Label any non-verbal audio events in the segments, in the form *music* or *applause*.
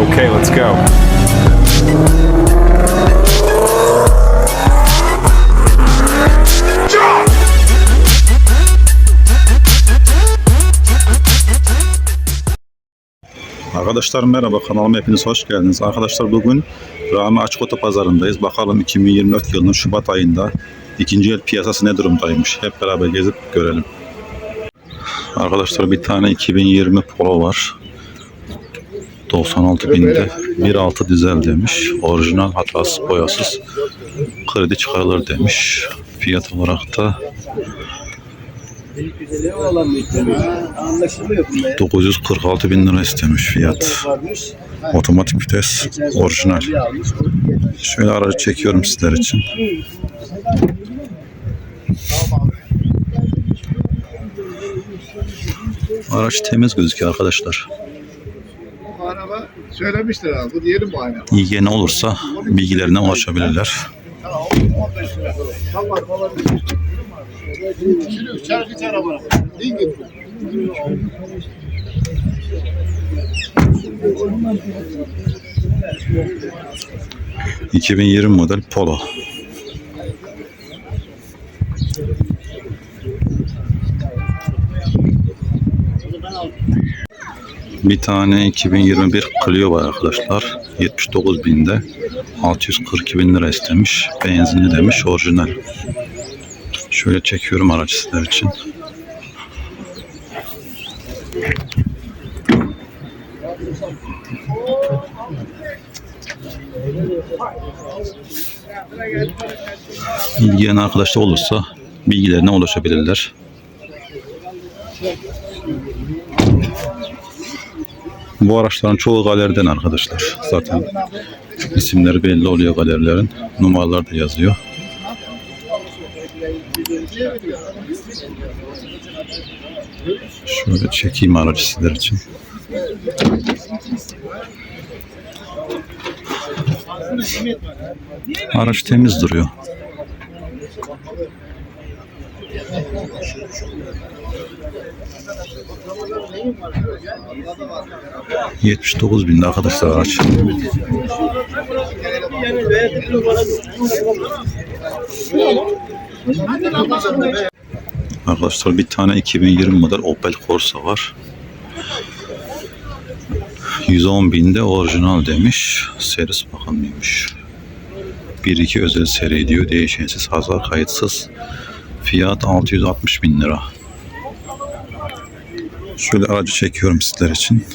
Okay, let's go. Arkadaşlar merhaba kanalıma hepiniz hoş geldiniz. Arkadaşlar bugün Rami Açık Oto Pazarı'ndayız. Bakalım 2024 yılının Şubat ayında ikinci el piyasası ne durumdaymış. Hep beraber gezip görelim. Arkadaşlar bir tane 2020 Polo var. 96 binde 1.6 dizel demiş. Orijinal hatasız boyasız kredi çıkarılır demiş. Fiyat olarak da Güzeli olan bir konu. Anlaşılıyor bunda ya. 946 bin lira istemiş fiyat. Otomatik vites orijinal. Şöyle aracı çekiyorum sizler için. Araç temiz gözüküyor arkadaşlar. Söylemişler abi. Bu diyelim bu aynen. İlgi ne olursa bilgilerine ulaşabilirler. Tamam. 15 lira falan. Tamam olabilir. Şimdi çarkı çar araba. Dingin. Hı. 2020 model Polo. Bir tane 2021 Clio var arkadaşlar. 79 binde. 642 bin lira istemiş. Benzinli demiş orijinal. Şöyle çekiyorum araç sizler için. İlgilen arkadaşlar olursa bilgilerine ulaşabilirler. Bu araçların çoğu galeriden arkadaşlar. Zaten isimleri belli oluyor galerilerin. Numaralar da yazıyor. Şöyle çekeyim aracı sizler için. Araç temiz duruyor. ...79 binde arkadaşlar araç. Arkadaşlar bir tane 2020 model Opel Corsa var. 110 binde orijinal demiş. Serisi bakımlıymış. 1-2 özel seri diyor. Değişensiz, hazır, kayıtsız. Fiyat 660 bin lira. Şöyle aracı çekiyorum sizler için.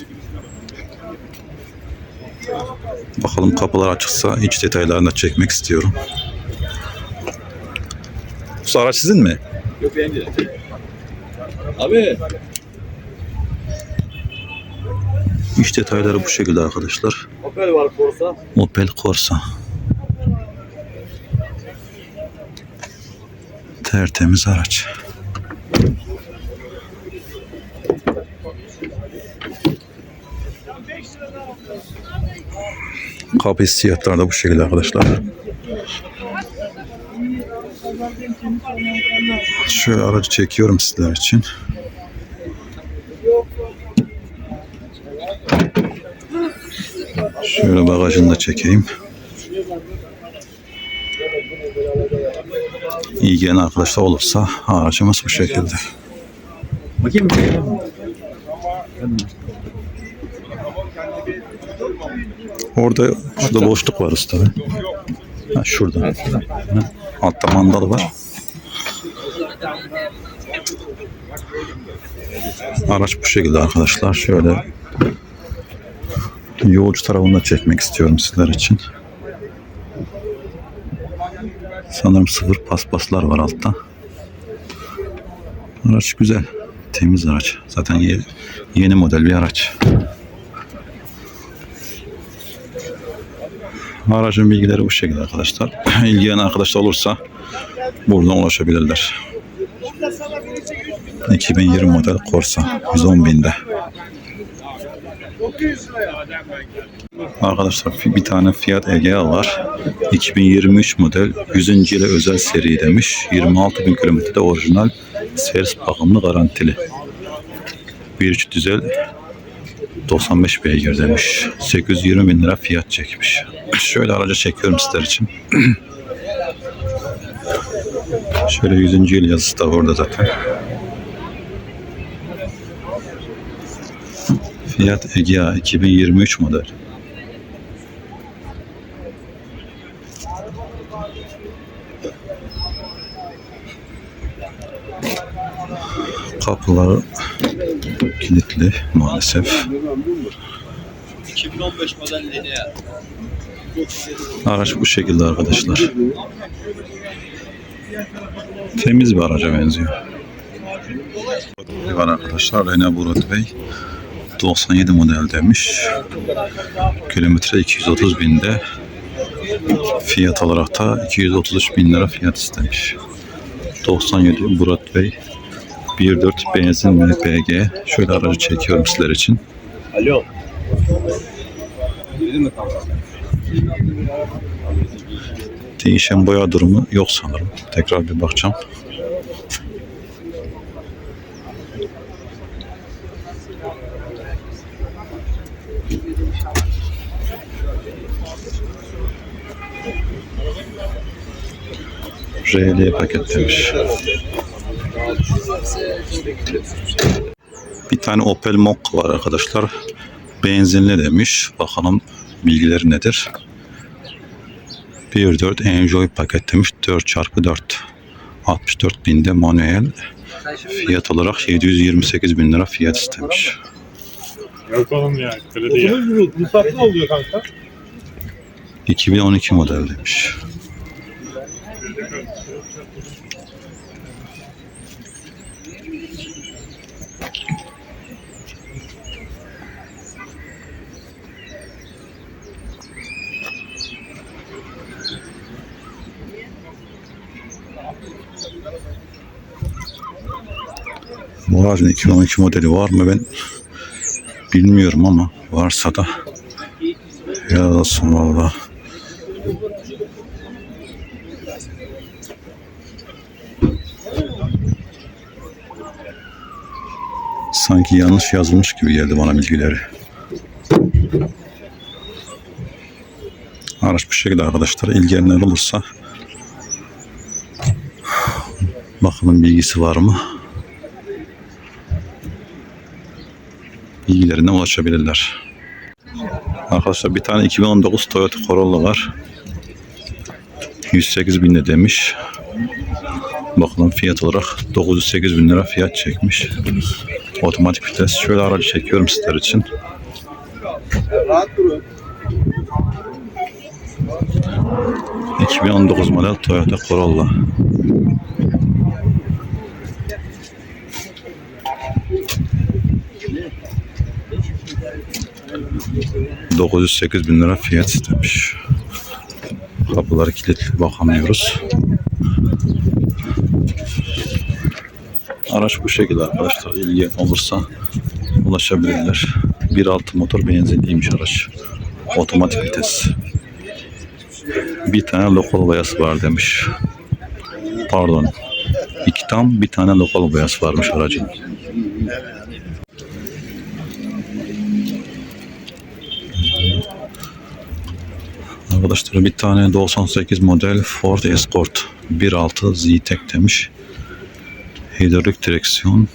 Bakalım kapılar açıksa iç detaylarını da çekmek istiyorum. Bu araç sizin mi? Yok benim değil. Abi. İç detayları bu şekilde arkadaşlar. Opel var Corsa. Opel Corsa. Tertemiz araç. Kapı hissiyatları da bu şekilde arkadaşlar. Şöyle aracı çekiyorum sizler için. Şöyle bagajını da çekeyim. İlgilenen arkadaşlar olursa aracımız bu şekilde. Bakayım. Orada şurada boşluk var usta. Ha, şurada. Ha, Altta mandalı var. Araç bu şekilde arkadaşlar. Şöyle yolcu tarafını da çekmek istiyorum sizler için. Sanırım sıfır paspaslar var altta. Araç güzel. Temiz araç. Zaten ye- yeni model bir araç. Aracın bilgileri bu şekilde arkadaşlar. *clears throat* İlgilenen arkadaşlar olursa buradan ulaşabilirler. 2020 model Corsa 110 binde. Arkadaşlar bir tane Fiat Egea var. 2023 model 100. ile özel seri demiş. 26 bin kilometrede orijinal servis bakımlı garantili. 1.3 dizel 95 beygir demiş. 820 bin lira fiyat çekmiş. Şöyle araca çekiyorum sizler için. Şöyle 100. yıl yazısı da orada zaten. Fiat Egea 2023 model. Kapıları kilitli maalesef. 2015 model Linea. Araç bu şekilde arkadaşlar. Temiz bir araca benziyor. Var arkadaşlar Renault Broadway 97 model demiş. Kilometre 230 binde. Fiyat olarak da 233 bin lira fiyat istemiş. 97 Broadway 1.4 benzin LPG. Şöyle aracı çekiyorum sizler için. Alo. Değişen boya durumu yok sanırım. Tekrar bir bakacağım. RL paket demiş. Bir tane Opel Mokka var arkadaşlar. Benzinli demiş. Bakalım bilgileri nedir? 1.4 Enjoy paket demiş 4x4 64 binde manuel fiyat olarak 728 bin lira fiyat istemiş. Yok oğlum ya kredi ya. Ruhsat ne oluyor kanka? 2012 model demiş. Aracın 2012 modeli var mı ben bilmiyorum ama varsa da ya olsun valla. Sanki yanlış yazılmış gibi geldi bana bilgileri. Araç bu şekilde arkadaşlar. İlgilenenler olursa bakalım bilgisi var mı? Bilgilerine ulaşabilirler. Arkadaşlar bir tane 2019 Toyota Corolla var. 108 bin de demiş. Bakalım fiyat olarak 908 bin lira fiyat çekmiş. Otomatik vites. Şöyle aracı çekiyorum sizler için. Rahat durun. 2019 model Toyota Corolla. ...908 bin lira fiyat istemiş. Kapıları kilitli bakamıyoruz. Araç bu şekilde arkadaşlar. İlgi olursa ulaşabilirler. 1.6 motor benzinliymiş araç. Otomatik vites. Bir tane lokal boyası var demiş. Pardon. İki tam bir tane lokal boyası varmış aracın. Arkadaşlar bir tane 98 model Ford Escort 1.6 Z-Tech demiş. Hidrolik direksiyon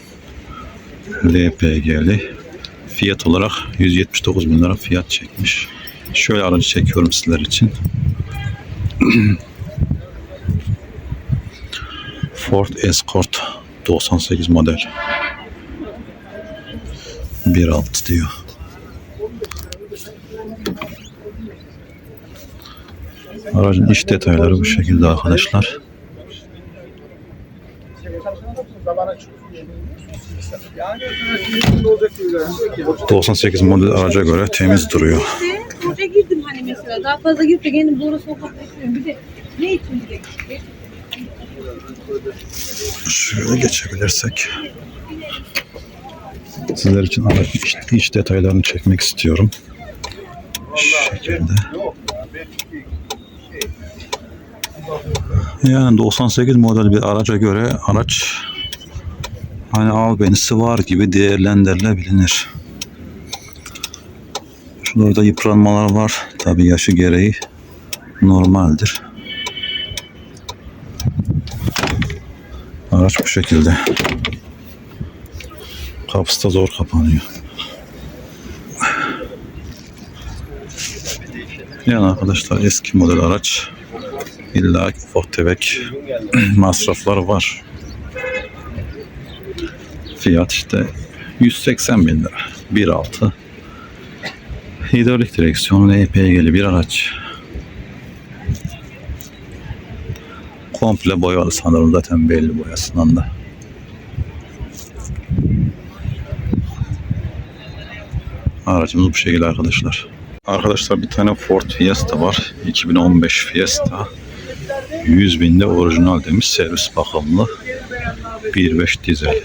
LPG'li. Fiyat olarak 179 bin lira fiyat çekmiş. Şöyle aracı çekiyorum sizler için. *clears throat* Ford Escort 98 model. 1.6 diyor. Aracın iç detayları bu şekilde arkadaşlar. 98 model araca göre temiz duruyor. Oraya girdim hani mesela. Daha fazla girip de kendim doğru sokak. Bir de ne için? Şöyle geçebilirsek. Sizler için aracın iç, iç detaylarını çekmek istiyorum. Şu şekilde. Yani 98 model bir araca göre araç hani albenisi var gibi değerlendirilebilir. Şurada yıpranmalar var. Tabi yaşı gereği normaldir. Araç bu şekilde. Kapısı da zor kapanıyor. Yani arkadaşlar eski model araç illa ufak tefek *clears throat* masraflar var. Fiyat işte 180 bin lira. 1.6 hidrolik direksiyonlu EPG'li bir araç. Komple boyalı sanırım zaten belli boyasından da. Aracımız bu şekilde arkadaşlar. Arkadaşlar bir tane Ford Fiesta var. 2015 Fiesta. 100 binde orijinal demiş. Servis bakımlı. 1.5 dizel.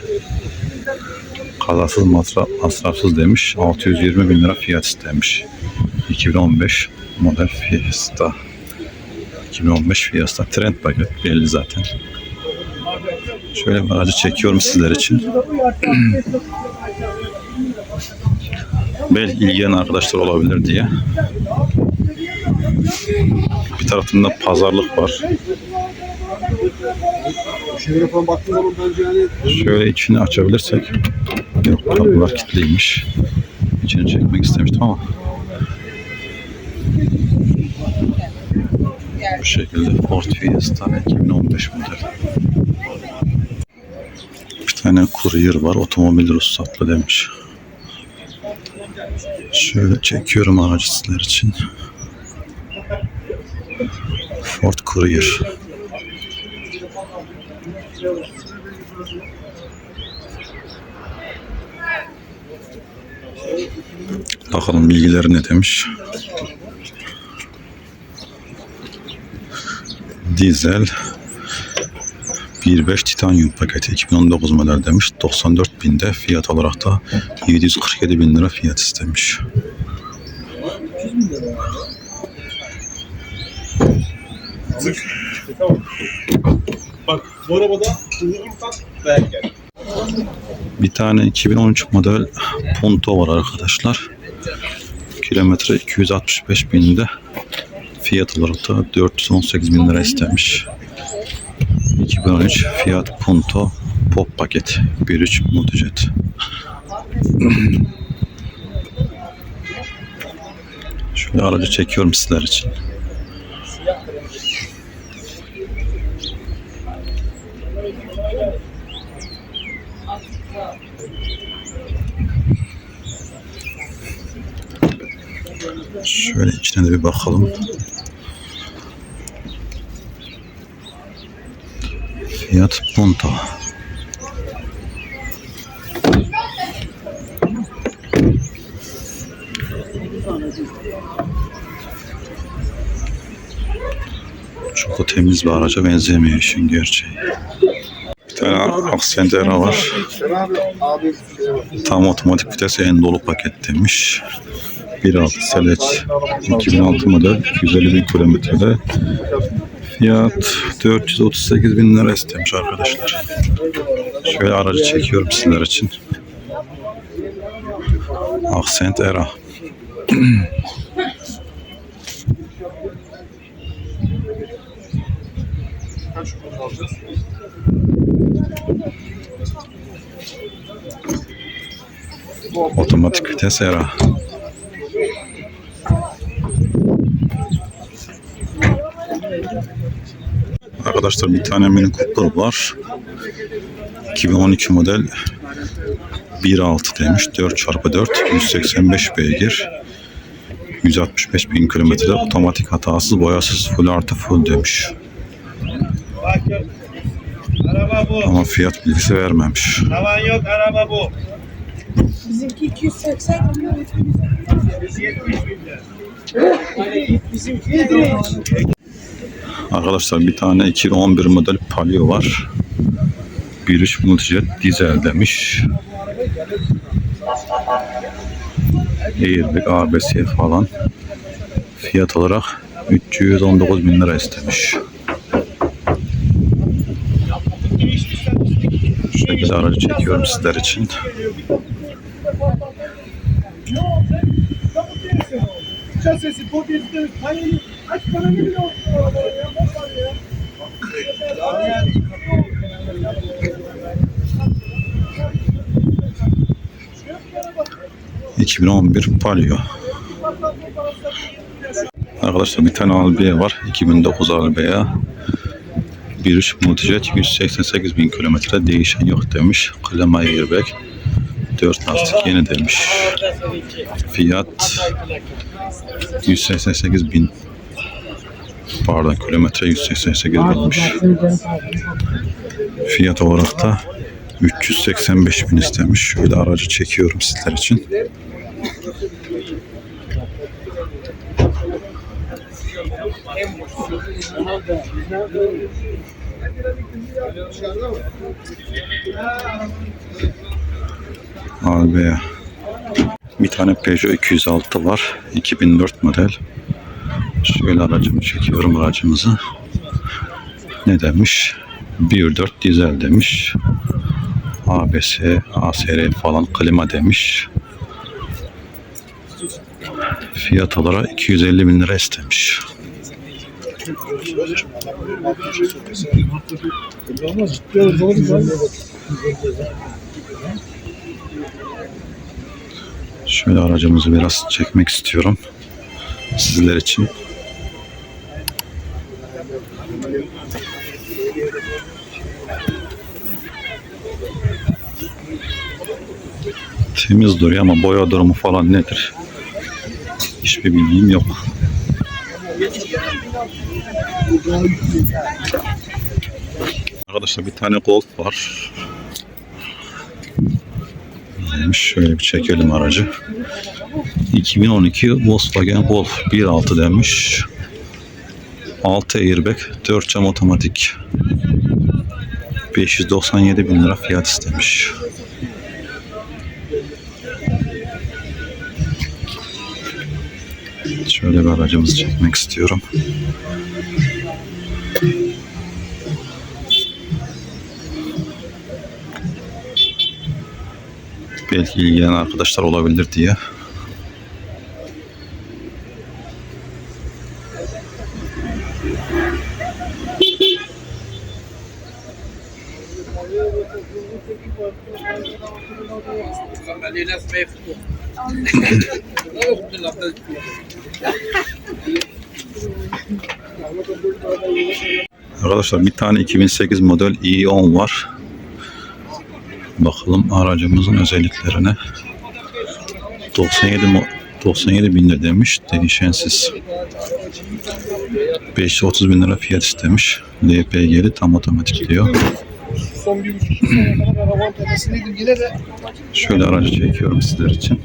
Kazasız masraf, masrafsız demiş. 620 bin lira fiyat istemiş. 2015 model Fiesta. 2015 Fiesta. Trend paket belli zaten. Şöyle bir aracı çekiyorum sizler için. Belki ilgilen arkadaşlar olabilir diye. Bir tarafında pazarlık var. Şöyle falan baktığın zaman bence yani Şöyle içini açabilirsek. Yok kapılar kilitliymiş. İçini çekmek istemiştim ama. Bu şekilde Ford Fiesta 2015 model. Bir tane courier var. Otomobil ruhsatlı demiş. Şöyle çekiyorum aracı için. Ford Courier. Bakalım bilgileri ne demiş. Dizel 1.5 titanyum paketi 2019 model demiş. 94 binde fiyat olarak da 747 bin lira fiyat istemiş. Bak bu arabada. Bir tane 2013 model Punto var arkadaşlar. Kilometre 265 binde. Fiyat olarak da 418 bin lira istemiş. 2013 Fiat Punto Pop paket 1.3 Multijet. Şöyle aracı çekiyorum sizler için. Şöyle içine de bir bakalım. Fiat Punto. Çok da temiz bir araca benzemiyor işin gerçeği. Bir tane Accent Era var. Tam otomatik vites en dolu paket demiş. 1.6 Seleç 2006 model 250 bin kilometrede fiyat 438 bin lira istemiş arkadaşlar. Şöyle aracı çekiyorum sizler için. Accent Era. Otomatik vites Era. Arkadaşlar bir tane Mini Cooper var. 2012 model 1.6 demiş. 4x4 185 beygir. 165 bin kilometrede otomatik hatasız boyasız full artı full demiş. Araba bu. Ama fiyat bilgisi vermemiş. Tavan yok araba bu. Bizimki 280 170 binde. Arkadaşlar bir tane 2011 model Palio var. 1.3 Multijet dizel demiş. Airbag, ABS falan. Fiyat olarak 319 bin lira istemiş. Şu şekilde aracı çekiyorum sizler için. Uçak sesi, podcast'te, payını, aç bana ne biliyor musun o arabaya ya? Bak var ya. 2011 Palio. Arkadaşlar bir tane Albea var. 2009 Albea. 1.3 Multijet 188 bin kilometre değişen yok demiş. Klima airbag. 4 lastik yeni demiş. Fiyat 188 bin pardon kilometre 188 binmiş. Fiyat olarak da 385 bin istemiş. Şöyle aracı çekiyorum sizler için. Abi bir tane Peugeot 206 var. 2004 model. Şöyle aracımı çekiyorum aracımızı. Ne demiş? 1.4 dizel demiş. ABS, ASR falan klima demiş. Fiyat olarak 250 bin lira istemiş. Şöyle aracımızı biraz çekmek istiyorum. Sizler için. Temiz duruyor ama boya durumu falan nedir? Hiçbir bilgim yok. Arkadaşlar bir tane Golf var. Şöyle bir çekelim aracı. 2012 Volkswagen Golf 1.6 demiş. 6 airbag, 4 cam otomatik. 597 bin lira fiyat istemiş. Şöyle bir aracımızı çekmek istiyorum. Belki ilgilenen arkadaşlar olabilir diye. Arkadaşlar bir tane 2008 model i10 var. Bakalım aracımızın özelliklerine. 97 mo- 97 bin lira demiş. Değişensiz. 530 bin lira fiyat istemiş. LPG'li tam otomatik diyor. Son bir buçuk sene kadar arabanın tepesindeydim. Yine de Şöyle aracı çekiyorum sizler için.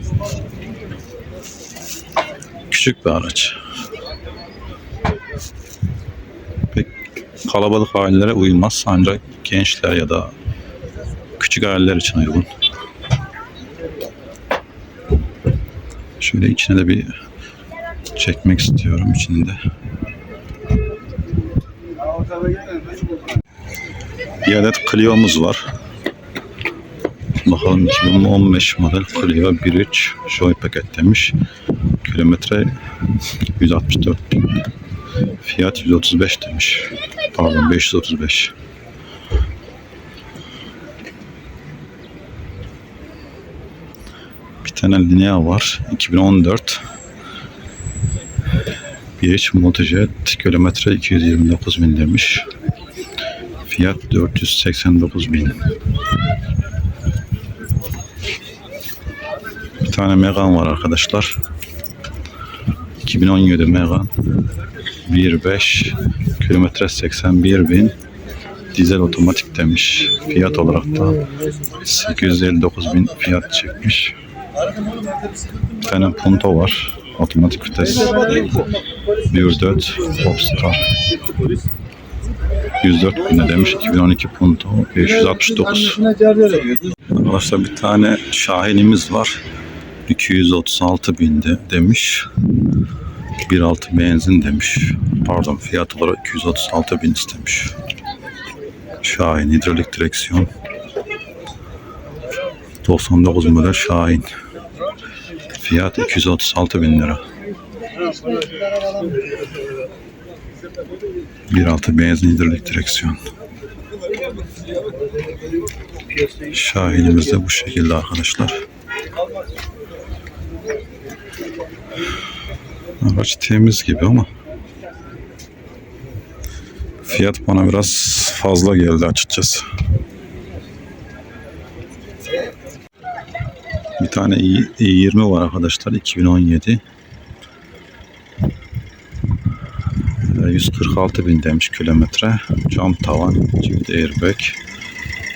Küçük bir araç. Pek kalabalık ailelere uymaz ancak gençler ya da küçük aileler için uygun. Şöyle içine de bir çekmek istiyorum içinde. Bir adet Clio'muz var. Bakalım 2015 model Clio 1.3 Joy paket demiş. Kilometre 164 bin. Fiyat 135 demiş. Pardon 535. Bir tane Linea var. 2014. 1.3 Motojet kilometre 229 bin demiş. Fiyat 489 bin. Bir tane Megan var arkadaşlar. 2017 Megan. 1.5 kilometre 81 bin. Dizel otomatik demiş. Fiyat olarak da 859 bin fiyat çekmiş. Bir tane Punto var. Otomatik vites. 1.4 Popstar. 104 bin de demiş. 2012 Punto. 569. Arkadaşlar bir tane Şahin'imiz var. 236 binde demiş. 1.6 benzin demiş. Pardon fiyat olarak 236 bin istemiş. Şahin hidrolik direksiyon. 99 model Şahin. Fiyat 236 bin lira. 1.6 benzin hidrolik direksiyon. Şahinimiz de bu şekilde arkadaşlar. Araç temiz gibi ama fiyat bana biraz fazla geldi açıkçası. Bir tane i 20 var arkadaşlar 2017. 146 bin demiş kilometre. Cam tavan, çift airbag.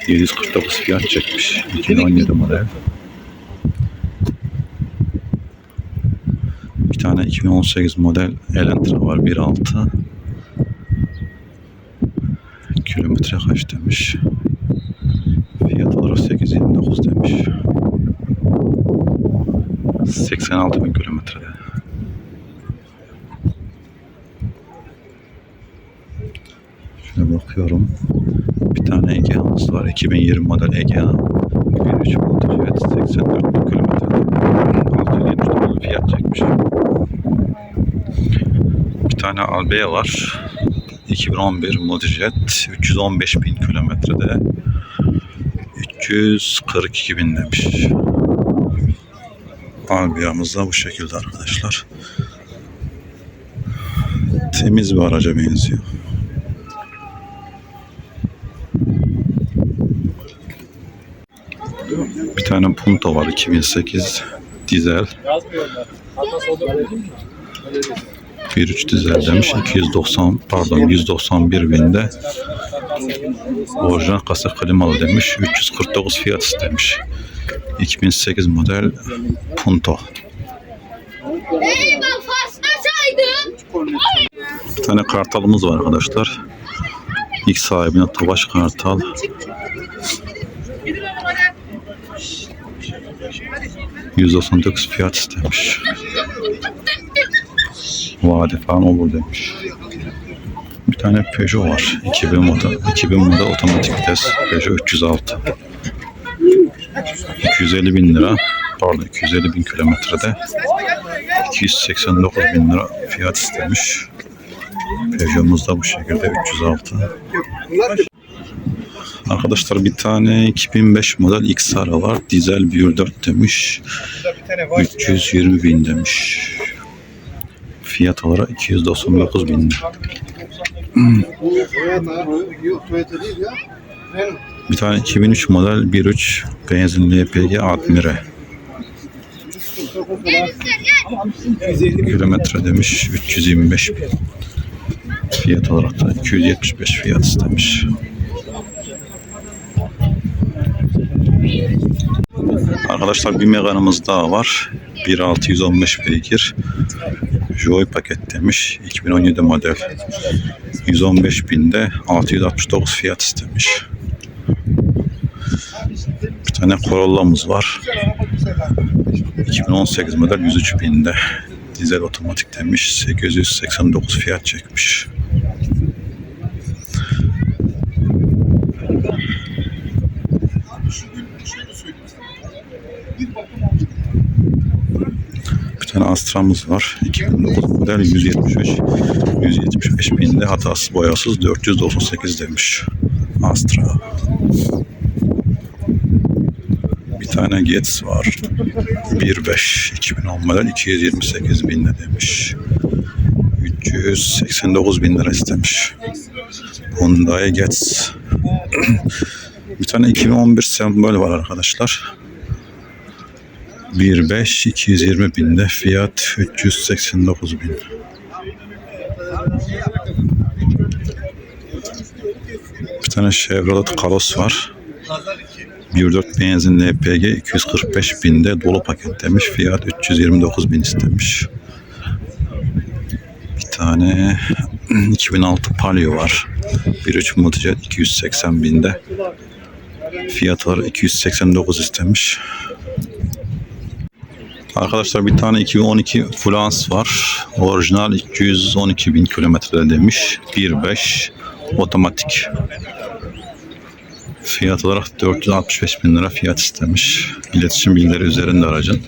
749 fiyat çekmiş. 2017 model. Bir tane 2018 model Elantra var 1.6. Kilometre kaç demiş. Fiyat olarak 829 demiş. 86 bin kilometrede. Şöyle bakıyorum. Bir tane Egea'mız var. 2020 model Egea. 1.3 motor evet 84 bin kilometrede. 679 fiyat çekmiş. Bir tane Albea var. 2011 Modijet 315 bin kilometrede 342 bin demiş. Albia'mız da bu şekilde arkadaşlar. Temiz bir araca benziyor. Tane Punto var 2008 dizel. 1.3 dizel demiş 290 pardon 191 binde. Orijinal kasa klimalı demiş 349 fiyat istemiş 2008 model Punto. Bir tane kartalımız var arkadaşlar. İlk sahibine Tobaş Kartal ...199 fiyat istemiş. Vade falan olur demiş. Bir tane Peugeot var. 2000 model, 2000 model otomatik vites. Peugeot 306. 250 bin lira. Pardon 250 bin kilometrede 289 bin lira fiyat istemiş. Peugeot'umuz da bu şekilde 306. Arkadaşlar bir tane 2005 model XR var. Dizel 1.4 demiş. 320 bin demiş. Fiyat olarak 299 bin. Bir tane 2003 model 1.3 benzinli LPG Admire. Kilometre demiş 325 bin. Fiyat olarak da 275 fiyat istemiş. Arkadaşlar bir meganımız daha var. 1.615 beygir. Joy paket demiş. 2017 model. 115 binde 669 fiyat istemiş. Bir tane Corolla'mız var. 2018 model 103 binde. Dizel otomatik demiş. 889 fiyat çekmiş. Tane Astra'mız var. 2009 model 175. 175 binde hatasız boyasız 498 demiş. Astra. Bir tane Getz var. 1.5 2010 model 228 binde demiş. 389 bin lira istemiş. Hyundai Getz. *clears throat* Bir tane 2011 sembol var arkadaşlar. 1.5 220 binde fiyat 389 bin. Bir tane Chevrolet Kalos var. 1.4 benzin LPG 245 binde dolu paket demiş. Fiyat 329 bin istemiş. Bir tane *clears throat* 2006 Palio var. 1.3 Multijet 280 binde. Fiyatları 289 istemiş. Arkadaşlar bir tane 2012 Fluence var. Orijinal 212 bin kilometrede demiş. 1.5 otomatik. Fiyat olarak 465 bin lira fiyat istemiş. İletişim bilgileri üzerinde aracın.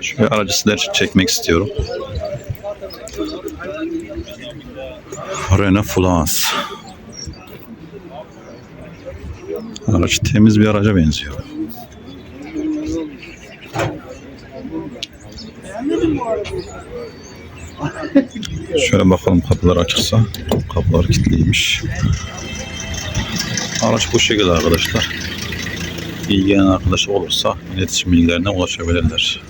Şöyle aracı sizler çekmek istiyorum. Renault Fluence. Araç temiz bir araca benziyor. Şöyle bakalım kapılar açıksa. Kapılar kilitliymiş. Araç bu şekilde arkadaşlar. İlgilenen arkadaş olursa iletişim bilgilerine ulaşabilirler.